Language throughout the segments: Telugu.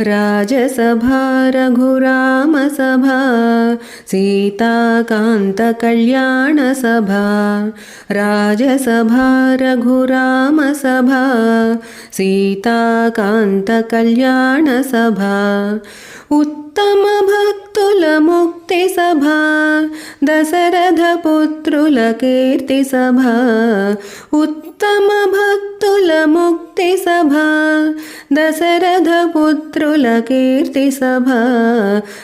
राजसभा रघुरामसभा सीताकान्तकल्याणसभा राजसभा रघुरामसभा सीताकान्तकल्याणसभा ఉత్తమ భక్తుల ముక్తి సభ దశరథ పుత్రుల కీర్తి సభ ఉత్తమ భక్తుల ముక్తి సభ దశరథ పుత్రుల కీర్తి సభ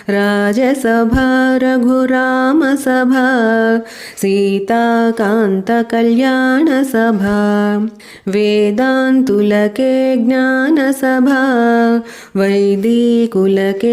రాజసభ రఘురామ సభ సీతాకాంత కళ్యాణ సభ వేదాంతులకే జ్ఞాన సభ వైదీకులకే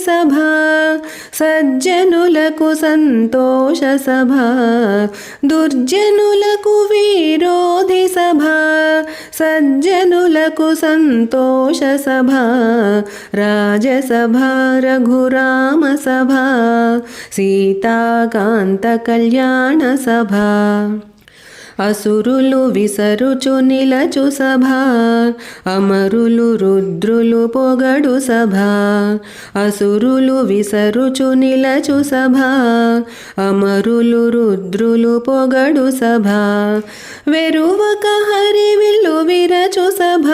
సజ్జనులకు సంతోష సభ దుర్జనులకు విరోధి సభ సజ్జనులకు సంతోష సభ రాజసభ రఘురామ సభ సీతాకాంత కళ్యాణ సభ. అసురులు విసరుచు నిలచు సభ అమరులు రుద్రులు పొగడు సభ అసురులు విసరుచు నిలచు సభ అమరులు రుద్రులు పొగడు సభ వెరువక హరివిల్లు విరచు సభ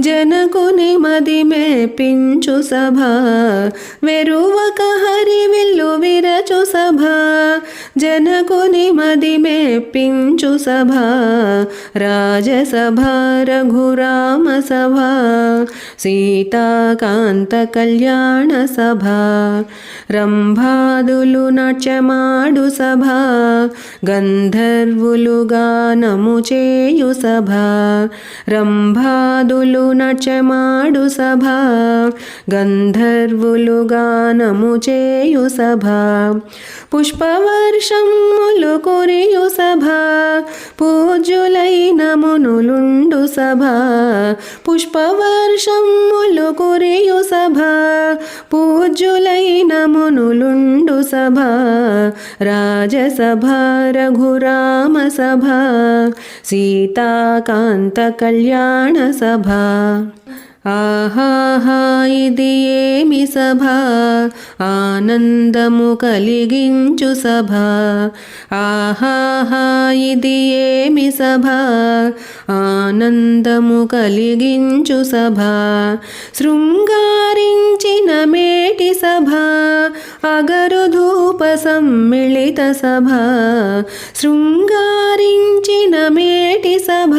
జనకుని మది మేపించు సభ వెరువక హరివిల్లు విరచు సభ జనకుని మది మేపించు సభ రాజసభ రఘురామ సభ సీతాకాంత కళ్యాణ సభ రంభాదులు నాట్యమాడు సభ గంధర్వులు గానము చేయు సభ రంభాదులు నాట్యమాడు సభ గంధర్వులు గానము చేయు సభ పుష్పవర్ష పుష్పవర్షములు కొరియు సభ పూజ్యులైన మునులుండు సభ. పుష్పవర్షములు కొరియు సభ పూజ్యులైన మునులుండు సభ. రాజసభ రఘురామ సభ సీతాకాంత కళ్యాణ సభ. ఆహాహా ఇది ఏమి సభ? ఆనందము కలిగించు సభ. ఆహాహా ఇది ఏమి సభ? ఆనందము కలిగించు సభ. శృంగారించిన మేటి సభ. అగరు ధూప సమ్మిళిత సభ. శృంగారించిన మేటి సభ.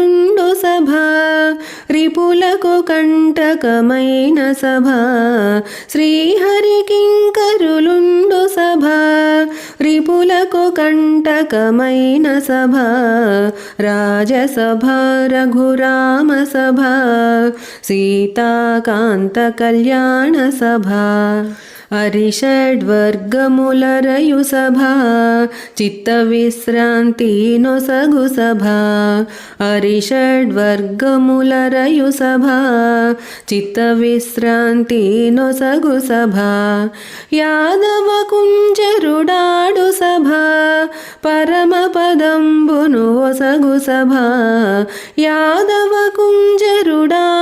సకల సభ సభ రిపులకు కంటకమైన సభ శ్రీహరి కింకరులుండు సభ రిపులకు కంటకమైన సభ రాజసభ రఘురామ సభ సీతాకాంత కళ్యాణ సభ. అరిషడ్వర్గములరయు సభా చిత్త విశ్రాంతి నొసగు సభ. అరిషడ్వర్గములరయు సభా చిత్త విశ్రాంతి నొసగు సభ. యాదవ కుంజరుడాడు సభ పరమ పదంబును ఒసగు సభ. యాదవ కుంజరుడా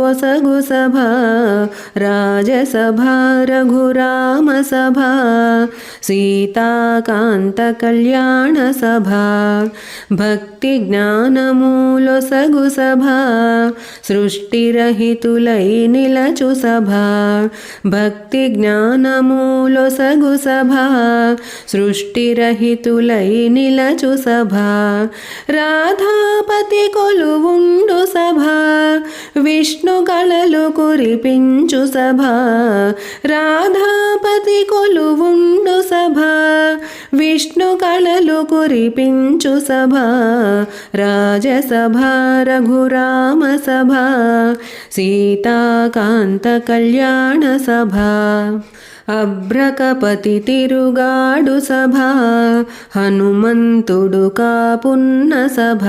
ఒసగు సభ రాజసభ రాజసభా రఘురామసభా సీతాకాంతకళ్యాణసభా భక్తి జ్ఞానమూలొసగు సభా సృష్టిరహితులై నిలచు సభా భక్తి జ్ఞానమూలొసగు సభా సృష్టిరహితులై నిలచు సభ. రాధాపతి కొలువుండు సభా. విష్ణు కళలు కురిపించు సభ రాజసభ రఘురామ సభ సీతాకాంత కళ్యాణ సభ అభ్రకపతి తిరుగాడు సభ హనుమంతుడు కాపున్న సభ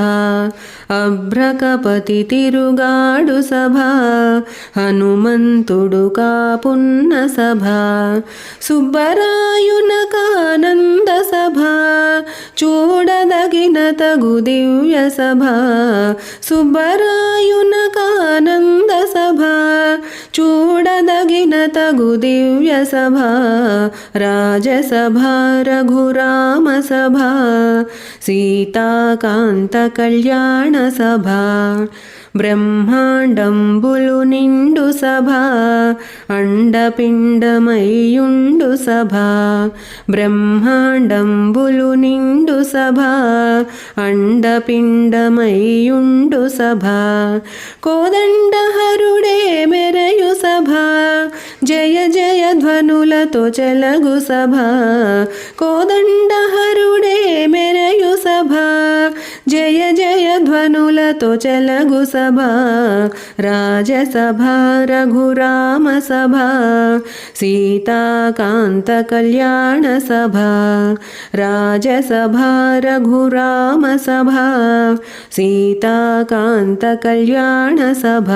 అభ్రకపతి తిరుగాడు సభ హనుమంతుడు కాపున్న సభ సుబ్బరాయున కానంద సభా చూడదగిన తగు దివ్య సభా సుబ్బరాయున కానంద సభా చూడదగిన తగు దివ్య సభ రాజసభ రఘురామ సభ సీతాకాంత కళ్యాణ సభ బ్రహ్మాండంబులు నిండు సభ అండపిండమయుండు సభ బ్రహ్మాండంబులు నిండు సభ అండపిండమయుండు సభ కోదండహరుడే మెరయు సభ జయ జయ ధ్వనులతో చెలగు సభ. కోదండహరుడే మెరయు సభ. జయ జయ ధ్వనులతో చెలగు సభ. రాజసభ రఘురామ సభ. సీతాకాంత కళ్యాణ సభ. రాజసభ రఘురామ సభ. సీతాకాంత కళ్యాణ సభ.